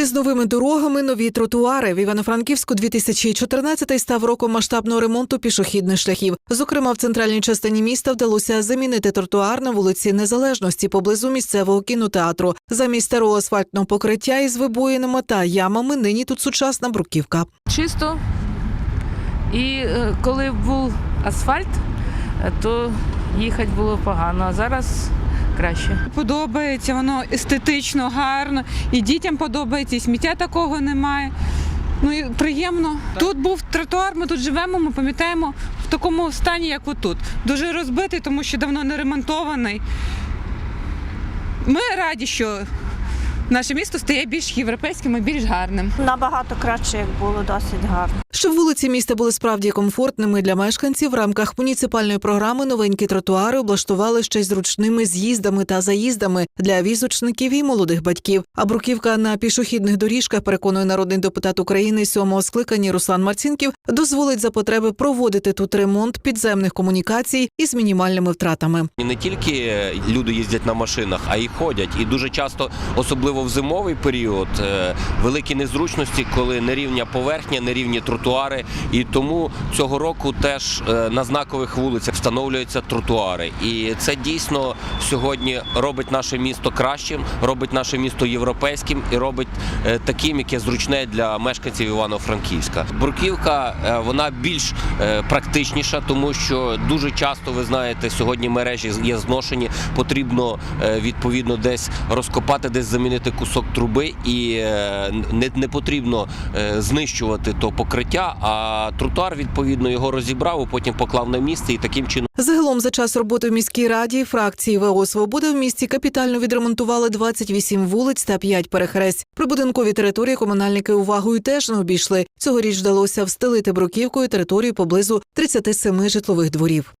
Поряд із новими дорогами нові тротуари в Івано-Франківську 2014 став роком масштабного ремонту пішохідних шляхів. Зокрема, в центральній частині міста вдалося замінити тротуар на вулиці Незалежності поблизу місцевого кінотеатру. Замість старого асфальтного покриття із вибоїнами та ямами нині тут сучасна бруківка. чисто. І е, коли був асфальт, е, то їхати було погано, а зараз краще. Подобається, воно естетично, гарно, і дітям подобається, і сміття такого немає. Ну і приємно. Тут був тротуар, ми тут живемо, ми пам'ятаємо в такому стані, як отут. Дуже розбитий, тому що давно не ремонтований. Ми раді, що наше місто стає більш європейським і більш гарним. Набагато краще, як було, досить гарно. Щоб вулиці міста були справді комфортними для мешканців, в рамках муніципальної програми новенькі тротуари облаштували ще й зручними з'їздами та заїздами для візочників і молодих батьків. А бруківка на пішохідних доріжках, переконує народний депутат України сьомого скликання Руслан Марцінків, дозволить за потреби проводити тут ремонт підземних комунікацій із мінімальними втратами. І не тільки люди їздять на машинах, а й ходять. І дуже часто, особливо в зимовий період, е, великі незручності, коли нерівня поверхня, нерівні тротуари. І тому цього року теж е, на знакових вулицях встановлюються тротуари. І це дійсно сьогодні робить наше місто кращим, робить наше місто європейським і робить е, таким, яке зручне для мешканців Івано-Франківська. Бруківка вона більш практичніша, тому що дуже часто ви знаєте, сьогодні мережі є зношені. Потрібно відповідно десь розкопати, десь замінити кусок труби, і е, не, не потрібно е, знищувати то покриття. А тротуар відповідно його розібрав, потім поклав на місце і таким чином. Загалом за час роботи в міській раді фракції ВО «Свобода» в місті капітально відремонтували 28 вулиць та 5 перехресть. Прибудинкові території комунальники увагою теж не обійшли. Цьогоріч вдалося встелити бруківкою територію поблизу 37 житлових дворів.